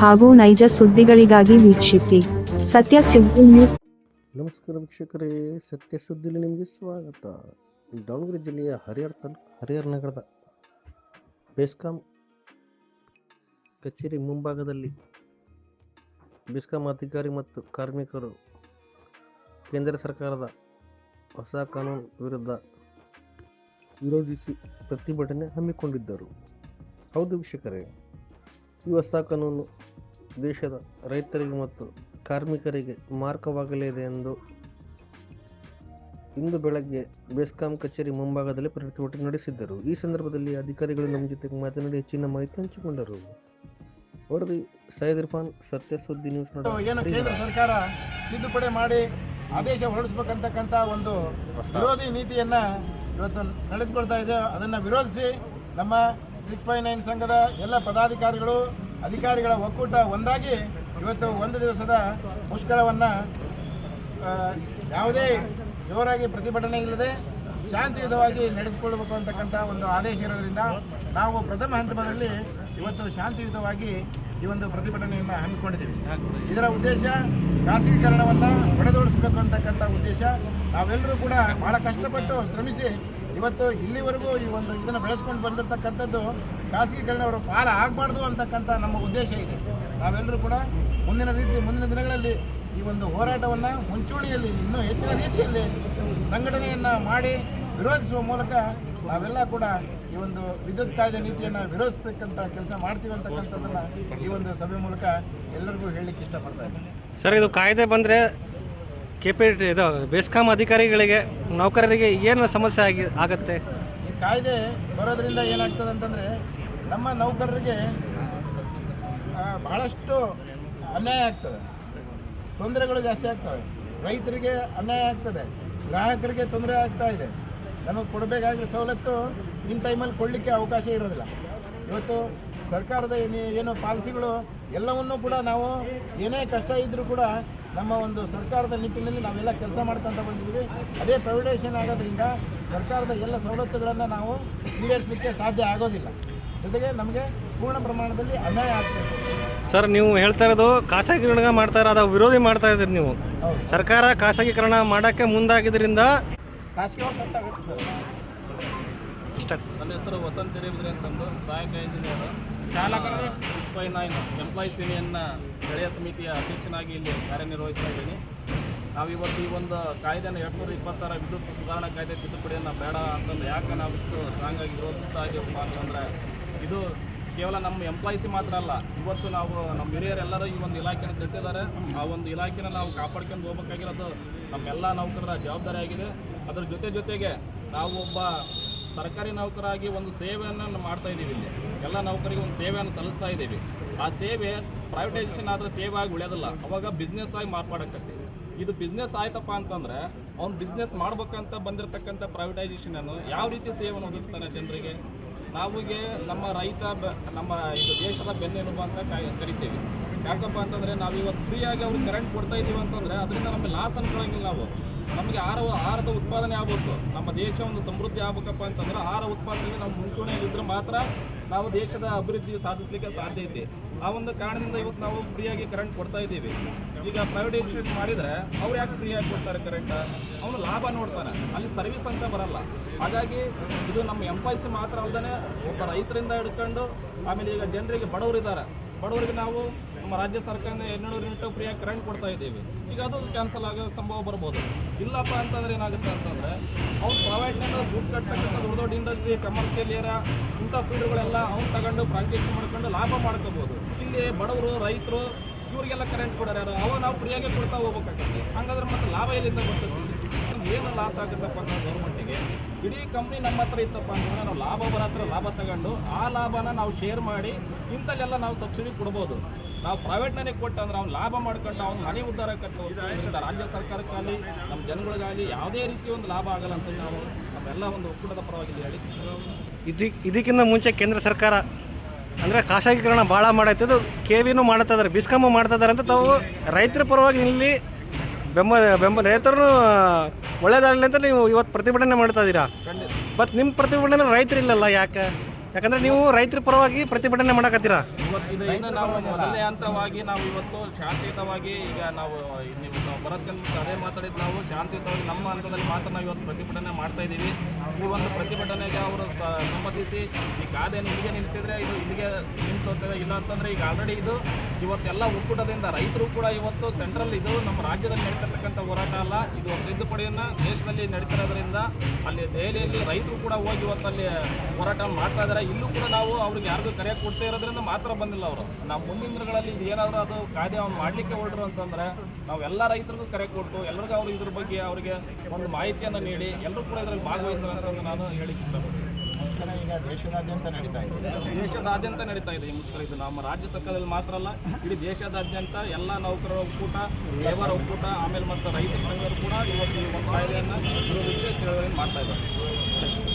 ಹಾಗೂ ನೈಜ ಸುದ್ದಿಗಳಿಗಾಗಿ ವೀಕ್ಷಿಸಿ ಸತ್ಯ ಸುದ್ದಿ ನ್ಯೂಸ್. ನಮಸ್ಕಾರ ವೀಕ್ಷಕರೇ, ಸತ್ಯ ಸುದ್ದಿಲಿ ನಿಮಗೆ ಸ್ವಾಗತ. ದಾವಣಗೆರೆ ಜಿಲ್ಲೆಯ ಹರಿಹರ ತಾಲೂಕು ಹರಿಹರ ನಗರದ ಬೆಸ್ಕಾಂ ಕಚೇರಿ ಮುಂಭಾಗದಲ್ಲಿ ಬೆಸ್ಕಾಂ ಅಧಿಕಾರಿ ಮತ್ತು ಕಾರ್ಮಿಕರು ಕೇಂದ್ರ ಸರ್ಕಾರದ ಹೊಸ ಕಾನೂನು ವಿರುದ್ಧ ವಿರೋಧಿಸಿ ಪ್ರತಿಭಟನೆ ಹಮ್ಮಿಕೊಂಡಿದ್ದರು. ಹೌದು ವೀಕ್ಷಕರೇ ಈ ಹೊಸ ಕಾನೂನು ದೇಶದ ರೈತರಿಗೆ ಮತ್ತು ಕಾರ್ಮಿಕರಿಗೆ ಮಾರ್ಗವಾಗಲಿದೆ ಎಂದು ಇಂದು ಬೆಳಗ್ಗೆ ಬೆಸ್ಕಾಂ ಕಚೇರಿ ಮುಂಭಾಗದಲ್ಲಿ ಪ್ರತಿಭಟನೆ ನಡೆಸಿದ್ದರು. ಈ ಸಂದರ್ಭದಲ್ಲಿ ಅಧಿಕಾರಿಗಳು ನಮ್ಮ ಜೊತೆಗೆ ಮಾತನಾಡಿ ಹೆಚ್ಚಿನ ಮಾಹಿತಿ ಹಂಚಿಕೊಂಡರು. ವರದಿ ಸೈದ್ ಇರ್ಫಾನ್ ಸತ್ಯ ಸುದ್ದಿ ನ್ಯೂಸ್ ಏನು ಕೇಂದ್ರ ಸರ್ಕಾರ ತಿದ್ದುಪಡಿ ಮಾಡಿ ಆದೇಶ ಹೊರಡಿಸಬೇಕಂತಕ್ಕಂಥ ಒಂದು ವಿರೋಧಿ ನೀತಿಯನ್ನ ಇವತ್ತು ನಡೆದುಕೊಳ್ತಾ ಇದೆ. ಅದನ್ನ ವಿರೋಧಿಸಿ ನಮ್ಮ ಸಿಕ್ಸ್ ಫೈವ್ ನೈನ್ ಸಂಘದ ಎಲ್ಲ ಪದಾಧಿಕಾರಿಗಳು, ಅಧಿಕಾರಿಗಳ ಒಕ್ಕೂಟ ಒಂದಾಗಿ ಇವತ್ತು ಒಂದು ದಿವಸದ ಮುಷ್ಕರವನ್ನು ಯಾವುದೇ ಜೋರಾಗಿ ಪ್ರತಿಭಟನೆ ಇಲ್ಲದೆ ಶಾಂತಿಯುತವಾಗಿ ನಡೆಸಿಕೊಳ್ಳಬೇಕು ಅಂತಕ್ಕಂಥ ಒಂದು ಆದೇಶ ಇರೋದ್ರಿಂದ ನಾವು ಪ್ರಥಮ ಹಂತದಲ್ಲಿ ಇವತ್ತು ಶಾಂತಿಯುತವಾಗಿ ಈ ಒಂದು ಪ್ರತಿಭಟನೆಯನ್ನು ಹಮ್ಮಿಕೊಂಡಿದ್ದೀವಿ. ಇದರ ಉದ್ದೇಶ ಖಾಸಗೀಕರಣವನ್ನು ಹೊಡೆದೋಡಿಸಬೇಕು ಅಂತಕ್ಕಂಥ ಉದ್ದೇಶ ನಾವೆಲ್ಲರೂ ಕೂಡ ಬಹಳ ಕಷ್ಟಪಟ್ಟು ಶ್ರಮಿಸಿ ಇವತ್ತು ಇಲ್ಲಿವರೆಗೂ ಈ ಒಂದು ಇದನ್ನು ಬೆಳೆಸ್ಕೊಂಡು ಬಂದಿರತಕ್ಕಂಥದ್ದು ಖಾಸಗೀಕರಣ ಅವರ ಪಾಲ ಆಗಬಾರ್ದು ಅಂತಕ್ಕಂಥ ನಮ್ಮ ಉದ್ದೇಶ ಇದೆ. ನಾವೆಲ್ಲರೂ ಕೂಡ ಮುಂದಿನ ರೀತಿ ಮುಂದಿನ ದಿನಗಳಲ್ಲಿ ಈ ಒಂದು ಹೋರಾಟವನ್ನು ಮುಂಚೂಣಿಯಲ್ಲಿ ಇನ್ನೂ ಹೆಚ್ಚಿನ ರೀತಿಯಲ್ಲಿ ಸಂಘಟನೆಯನ್ನು ಮಾಡಿ ವಿರೋಧಿಸುವ ಮೂಲಕ ನಾವೆಲ್ಲ ಕೂಡ ಈ ಒಂದು ವಿದ್ಯುತ್ ಕಾಯ್ದೆ ನೀತಿಯನ್ನು ವಿರೋಧಿಸ್ತಕ್ಕಂಥ ಕೆಲಸ ಮಾಡ್ತೀವಿ ಅಂತಕ್ಕಂಥದ್ದನ್ನು ಈ ಒಂದು ಸಭೆ ಮೂಲಕ ಎಲ್ಲರಿಗೂ ಹೇಳಲಿಕ್ಕೆ ಇಷ್ಟಪಡ್ತಾ ಇದ್ದೀನಿ. ಸರ್ ಇದು ಕಾಯ್ದೆ ಬಂದರೆ ಕೆ ಪಿ ಇದು ಬೇಸ್ಕಾಂ ಅಧಿಕಾರಿಗಳಿಗೆ ನೌಕರರಿಗೆ ಏನು ಸಮಸ್ಯೆ ಆಗಿ ಆಗತ್ತೆ? ಈ ಕಾಯ್ದೆ ಬರೋದ್ರಿಂದ ಏನಾಗ್ತದೆ ಅಂತಂದರೆ ನಮ್ಮ ನೌಕರರಿಗೆ ಬಹಳಷ್ಟು ಅನ್ಯಾಯ ಆಗ್ತದೆ. ತೊಂದರೆಗಳು ಜಾಸ್ತಿ ಆಗ್ತವೆ. ರೈತರಿಗೆ ಅನ್ಯಾಯ ಆಗ್ತದೆ. ಗ್ರಾಹಕರಿಗೆ ತೊಂದರೆ ಆಗ್ತಾ ಇದೆ. ನಮಗೆ ಕೊಡಬೇಕಾಗಿರೋ ಸವಲತ್ತು ಇನ್ ಟೈಮಲ್ಲಿ ಕೊಡಲಿಕ್ಕೆ ಅವಕಾಶ ಇರೋದಿಲ್ಲ. ಇವತ್ತು ಸರ್ಕಾರದ ಏನೇ- ಏನು ಪಾಲಿಸಿಗಳು ಎಲ್ಲವನ್ನೂ ಕೂಡ ನಾವು ಏನೇ ಕಷ್ಟ ಇದ್ದರೂ ಕೂಡ ನಮ್ಮ ಒಂದು ಸರ್ಕಾರದ ನಿಟ್ಟಿನಲ್ಲಿ ನಾವೆಲ್ಲ ಕೆಲಸ ಮಾಡ್ಕೊತ ಬಂದಿದ್ದೀವಿ. ಅದೇ ಪ್ರೈವೇಟೈಸೇಷನ್ ಆಗೋದ್ರಿಂದ ಸರ್ಕಾರದ ಎಲ್ಲ ಸವಲತ್ತುಗಳನ್ನು ನಾವು ಈಡೇರಿಸಲಿಕ್ಕೆ ಸಾಧ್ಯ ಆಗೋದಿಲ್ಲ. ಜೊತೆಗೆ ನಮಗೆ ಪೂರ್ಣ ಪ್ರಮಾಣದಲ್ಲಿ ಅನ್ಯಾಯ ಆಗ್ತದೆ ಸರ್ ನೀವು ಹೇಳ್ತಾ ಇರೋದು ಖಾಸಗೀಕರಣ ಮಾಡ್ತಾ ಇರೋ ವಿರೋಧಿ ಮಾಡ್ತಾ ಇದ್ದೀರಿ ನೀವು. ಸರ್ಕಾರ ಖಾಸಗೀಕರಣ ಮಾಡೋಕ್ಕೆ ಮುಂದಾಗಿದ್ದರಿಂದ ನನ್ನ ಹೆಸರು ವಸಂತ ಹಿರೇಬಿದ್ರೆ ಅಂತಂದು ಸಹಾಯಕ engineer six five nine employees ಯೂನಿಯನ್ನ ಗೆಳೆಯ ಸಮಿತಿಯ ಅಧ್ಯಕ್ಷನಾಗಿ ಇಲ್ಲಿ ಕಾರ್ಯನಿರ್ವಹಿಸ್ತಾ ಇದ್ದೀನಿ. ನಾವಿವತ್ತು ಈ ಒಂದು ಕಾಯ್ದೆನ ಎರಡು ಸಾವಿರದ ಇಪ್ಪತ್ತಾರ ವಿದ್ಯುತ್ ಸುಧಾರಣಾ ಕಾಯ್ದೆ ತಿದ್ದುಪಡಿಯನ್ನು ಬೇಡ ಅಂತಂದು ಯಾಕೆ ನಾವು ಇಷ್ಟು ಸ್ಟ್ರಾಂಗ್ ಆಗಿ ವಿರೋಧಿಸ್ತಾ ಇದ್ದೀವಿ ಅಂತಂದರೆ ಇದು ಕೇವಲ ನಮ್ಮ ಎಂಪ್ಲಾಯ್ಸಿ ಮಾತ್ರ ಅಲ್ಲ, ಇವತ್ತು ನಾವು ನಮ್ಮ ಹಿರಿಯರೆಲ್ಲರೂ ಈ ಒಂದು ಇಲಾಖೆನ ಕಟ್ಟಿದ್ದಾರೆ. ಆ ಒಂದು ಇಲಾಖೆನ ನಾವು ಕಾಪಾಡ್ಕೊಂಡು ಹೋಗ್ಬೇಕಾಗಿರೋದು ನಮ್ಮೆಲ್ಲ ನೌಕರರ ಜವಾಬ್ದಾರಿ ಆಗಿದೆ. ಅದರ ಜೊತೆ ಜೊತೆಗೆ ನಾವು ಒಬ್ಬ ಸರ್ಕಾರಿ ನೌಕರಾಗಿ ಒಂದು ಸೇವೆಯನ್ನು ಮಾಡ್ತಾ ಇದ್ದೀವಿ ಇಲ್ಲಿ. ಎಲ್ಲ ನೌಕರಿಗೆ ಒಂದು ಸೇವೆಯನ್ನು ಸಲ್ಲಿಸ್ತಾ ಇದ್ದೀವಿ. ಆ ಸೇವೆ ಪ್ರೈವೇಟೈಸೇಷನ್ ಆದರೆ ಸೇವೆ ಆಗಿ ಉಳಿಯೋದಿಲ್ಲ. ಅವಾಗ ಬಿಸ್ನೆಸ್ ಆಗಿ ಮಾರ್ಪಾಡಕ್ಕೆ ಇದು ಬಿಸ್ನೆಸ್ ಆಯ್ತಪ್ಪ ಅಂತಂದ್ರೆ ಅವ್ನು ಬಿಸ್ನೆಸ್ ಮಾಡ್ಬೇಕಂತ ಬಂದಿರತಕ್ಕಂಥ ಪ್ರೈವೇಟೈಸೇಷನನ್ನು ಯಾವ ರೀತಿ ಸೇವೆಯನ್ನು ಒದಗಿಸ್ತಾನೆ ಜನರಿಗೆ? ನಾವಿಗೆ ನಮ್ಮ ರೈತ ನಮ್ಮ ಇದು ದೇಶದ ಬೆನ್ನೆಲುಬು ಅಂತ ಕರಿತೀವಿ. ಯಾಕಪ್ಪ ಅಂತಂದ್ರೆ ನಾವು ಇವತ್ತು ಫ್ರೀಯಾಗಿ ಅವ್ರಿಗೆ ಕರೆಂಟ್ ಕೊಡ್ತಾ ಇದ್ದೀವಿ ಅಂತಂದ್ರೆ ಅದರಿಂದ ನಮಗೆ ಲಾಸ್ ಅನ್ಕೊಳ್ಳಂಗಿಲ್ಲ ನಾವು. ನಮಗೆ ಆಹಾರ, ಆಹಾರದ ಉತ್ಪಾದನೆ ಆಗಬೇಕು. ನಮ್ಮ ದೇಶ ಒಂದು ಸಮೃದ್ಧಿ ಆಗ್ಬೇಕಪ್ಪ ಅಂತಂದ್ರೆ ಆಹಾರ ಉತ್ಪಾದನೆಗೆ ನಾವು ಮುಂಚೂಣಿಯಾಗಿದ್ದರೆ ಮಾತ್ರ ನಾವು ದೇಶದ ಅಭಿವೃದ್ಧಿ ಸಾಧಿಸಲಿಕ್ಕೆ ಸಾಧ್ಯ ಇದೆ ಆ ಒಂದು ಕಾರಣದಿಂದ ಇವತ್ತು ನಾವು ಫ್ರೀಯಾಗಿ ಕರೆಂಟ್ ಕೊಡ್ತಾ ಇದ್ದೀವಿ. ಈಗ ಪ್ರೈವೇಟೈಸೇಷನ್ ಮಾಡಿದರೆ ಅವ್ರು ಯಾಕೆ ಫ್ರೀಯಾಗಿ ಕೊಡ್ತಾರೆ ಕರೆಂಟ್ ಅವನು ಲಾಭ ನೋಡ್ತಾನೆ ಅಲ್ಲಿ ಸರ್ವಿಸ್ ಅಂತ ಬರಲ್ಲ. ಹಾಗಾಗಿ ಇದು ನಮ್ಮ ಎಂಪ್ಲಾಯ್ಸ್ ಮಾತ್ರ ಅಲ್ಲದೆ ಒಬ್ಬ ರೈತರಿಂದ ಹಿಡ್ಕೊಂಡು ಆಮೇಲೆ ಈಗ ಜನರಿಗೆ ಬಡವರಿದ್ದಾರೆ. ಬಡವರಿಗೆ ನಾವು ನಮ್ಮ ರಾಜ್ಯ ಸರ್ಕಾರ ಎರಡ್ನೂರು ಯೂನಿಟ್ ಫ್ರೀಯಾಗಿ ಕರೆಂಟ್ ಕೊಡ್ತಾ ಇದ್ದೀವಿ. ಈಗ ಅದು ಕ್ಯಾನ್ಸಲ್ ಆಗೋ ಸಂಭವ ಬರ್ಬೋದು. ಇಲ್ಲಪ್ಪ ಅಂತಂದ್ರೆ ಏನಾಗುತ್ತೆ ಅಂತಂದ್ರೆ ಅವ್ನು ಪ್ರೈವೇಟ್ನಿಂದ ದುಡ್ಡು ಕಟ್ಟತಕ್ಕಂಥ ದೊಡ್ಡ ದೊಡ್ಡ ಇಂಡಸ್ಟ್ರಿ ಕಮರ್ಷಿಯಲ್ ಏರಿಯಾ ಇಂಥ ಫೀಲ್ಡ್ಗಳೆಲ್ಲ ಅವ್ನು ತಗೊಂಡು ಪ್ರಾಕ್ಟೀಸ್ ಮಾಡ್ಕೊಂಡು ಲಾಭ ಮಾಡ್ಕೋಬೋದು. ಇಲ್ಲಿ ಬಡವರು, ರೈತರು ಇವ್ರಿಗೆಲ್ಲ ಕರೆಂಟ್ ಕೊಡೋರು ಅವಾಗ ನಾವು ಫ್ರೀಯಾಗಿ ಕೊಡ್ತಾ ಹೋಗ್ಬೇಕಾಗತ್ತೆ. ಹಂಗಾದ್ರೆ ಮತ್ತೆ ಲಾಭ ಎಲ್ಲಿಂದ ಬರ್ತದೆ? ಏನು ಲಾಸ್ ಆಗುತ್ತಪ್ಪ ಅಂದ್ರೆ ಗೌರ್ಮೆಂಟಿಗೆ ಇಡೀ ಕಂಪ್ನಿ ನಮ್ಮ ಹತ್ರ ಇತ್ತಪ್ಪ ಅಂತಂದ್ರೆ ನಾವು ಲಾಭ ಬರೋ ಹತ್ರ ಲಾಭ ತಗೊಂಡು ಆ ಲಾಭನ ನಾವು ಶೇರ್ ಮಾಡಿ ಇಂಥಲ್ಲೆಲ್ಲ ನಾವು ಸಬ್ಸಿಡಿ ಕೊಡ್ಬೋದು. ನಾವು ಪ್ರೈವೇಟ್ನಲ್ಲಿ ಕೊಟ್ಟು ಅಂದ್ರೆ ಅವ್ನು ಲಾಭ ಮಾಡ್ಕೊಂಡು ಅವ್ನು ಮನೆ ಇದರಿಂದ ರಾಜ್ಯ ಸರ್ಕಾರಕ್ಕಾಗಲಿ, ನಮ್ಮ ಜನಗಳಿಗಾಗಲಿ ಯಾವುದೇ ರೀತಿ ಒಂದು ಲಾಭ ಆಗಲ್ಲ ಅಂತ ನಾವು ನಮ್ಮೆಲ್ಲ ಒಂದು ಒಕ್ಕೂಟದ ಪರವಾಗಿ ಹೇಳಿ. ಇದಕ್ಕೆ ಇದಕ್ಕಿಂತ ಮುಂಚೆ ಕೇಂದ್ರ ಸರ್ಕಾರ ಅಂದರೆ ಖಾಸಗೀಕರಣ ಭಾಳ ಮಾಡೈತೆ. ಇದು ಕೆ ವಿನೂ ಮಾಡ್ತಾ ಇದಾರೆ ಬಿಸ್ಕಾಮು ಮಾಡ್ತಾ ಇದ್ದಾರೆ ಅಂತ ತಾವು ರೈತರ ಪರವಾಗಿ ಇಲ್ಲಿ ಬೆಂಬಲ ಬೆಂಬಲ ರೈತರು ಒಳ್ಳೇದಾಗಲಿ ಅಂತ ನೀವು ಇವತ್ತು ಪ್ರತಿಭಟನೆ ಮಾಡ್ತಾ ಇದ್ದೀರಾ? ಮತ್ತು ಬಟ್ ನಿಮ್ಮ ಪ್ರತಿಭಟನೆ ರೈತರಿಲ್ಲಲ್ಲ ಯಾಕೆ? ಯಾಕಂದ್ರೆ ನೀವು ರೈತರ ಪರವಾಗಿ ಪ್ರತಿಭಟನೆ ಮಾಡಕತ್ತೀರ? ಇವತ್ತು ಇದು ಇನ್ನು ನಾವು ಮೊದಲನೇ ಹಂತವಾಗಿ ನಾವು ಇವತ್ತು ಶಾಂತಿಯುತವಾಗಿ ಈಗ ನಾವು ನೀವು ನಾವು ಬರೋದ್ಕಿಂತ ಅದೇ ಮಾತಾಡಿದ್ದು ನಾವು ಶಾಂತಿಯುತವಾಗಿ ನಮ್ಮ ಹಂತದಲ್ಲಿ ಮಾತ್ರ ನಾವು ಇವತ್ತು ಪ್ರತಿಭಟನೆ ಮಾಡ್ತಾ ಇದ್ದೀವಿ. ಈ ಒಂದು ಪ್ರತಿಭಟನೆಗೆ ಅವರು ಸಮ್ಮತಿಸಿ ಈ ಕಾದೆ ಇಲ್ಲಿಗೆ ನಿಲ್ಲಿಸಿದ್ರೆ ಇದು ಇಲ್ಲಿಗೆ ನಿಲ್ಲಿಸುತ್ತದೆ ಇಲ್ಲ ಅಂತಂದ್ರೆ ಈಗ ಆಲ್ರೆಡಿ ಇದು ಇವತ್ತೆಲ್ಲ ಒಕ್ಕೂಟದಿಂದ ರೈತರು ಕೂಡ ಇವತ್ತು ಸೆಂಟ್ರಲ್ ಇದು ನಮ್ಮ ರಾಜ್ಯದಲ್ಲಿ ನಡೀತಿರ್ತಕ್ಕಂಥ ಹೋರಾಟ ಅಲ್ಲ. ಇದು ಒಂದು ತಿದ್ದುಪಡಿಯನ್ನ ದೇಶದಲ್ಲಿ ನಡೀತಿರೋದ್ರಿಂದ ಅಲ್ಲಿ ದೆಹಲಿಯಲ್ಲಿ ರೈತರು ಕೂಡ ಹೋಗಿ ಇವತ್ತಲ್ಲಿ ಹೋರಾಟ ಮಾಡ್ತಾ ಇದ್ದಾರೆ. ಇಲ್ಲೂ ಕೂಡ ನಾವು ಅವ್ರಿಗೆ ಯಾರಿಗೂ ಕರೆ ಕೊಡ್ತಾ ಇರೋದ್ರಿಂದ ಮಾತ್ರ ಬಂದಿಲ್ಲ ಅವರು. ನಾವು ಮುಂದಿನ ದಿನಗಳಲ್ಲಿ ಏನಾದರೂ ಅದು ಕಾಯ್ದೆ ಅವ್ನು ಮಾಡಲಿಕ್ಕೆ ಹೊರಡ್ರು ಅಂತಂದ್ರೆ ನಾವು ಎಲ್ಲ ರೈತರಿಗೂ ಕರೆ ಕೊಟ್ಟು ಎಲ್ಲರಿಗೂ ಅವರು ಇದ್ರ ಬಗ್ಗೆ ಅವರಿಗೆ ಒಂದು ಮಾಹಿತಿಯನ್ನು ನೀಡಿ ಎಲ್ಲರೂ ಕೂಡ ಇದರಲ್ಲಿ ಭಾಗವಹಿಸ್ತಾರೆ ಅಂತ ನಾನು ಹೇಳಿಕ್ಕೆ ಇಷ್ಟಪಡ್ತೀನಿ ಈಗ ದೇಶದಾದ್ಯಂತ ನಡೀತಾ ಇದೆ. ದೇಶದಾದ್ಯಂತ ನಡೀತಾ ಇದೆ ಈ ಮುಷ್ಕರ ಇದು. ನಮ್ಮ ರಾಜ್ಯ ಸರ್ಕಾರದಲ್ಲಿ ಮಾತ್ರ ಅಲ್ಲ ಇಡೀ ದೇಶದಾದ್ಯಂತ ಎಲ್ಲ ನೌಕರರ ಒಕ್ಕೂಟ ಲೇಬರ್ ಒಕ್ಕೂಟ ಆಮೇಲೆ ಮತ್ತು ರೈತ ಸಂಘರು ಕೂಡ ಇವತ್ತು ಈ ಒಂದು ಕಾಯ್ದೆಯನ್ನು ವಿರೋಧಿಸಿ ಚಳವಳಿ ಮಾಡ್ತಾ ಇದ್ದಾರೆ.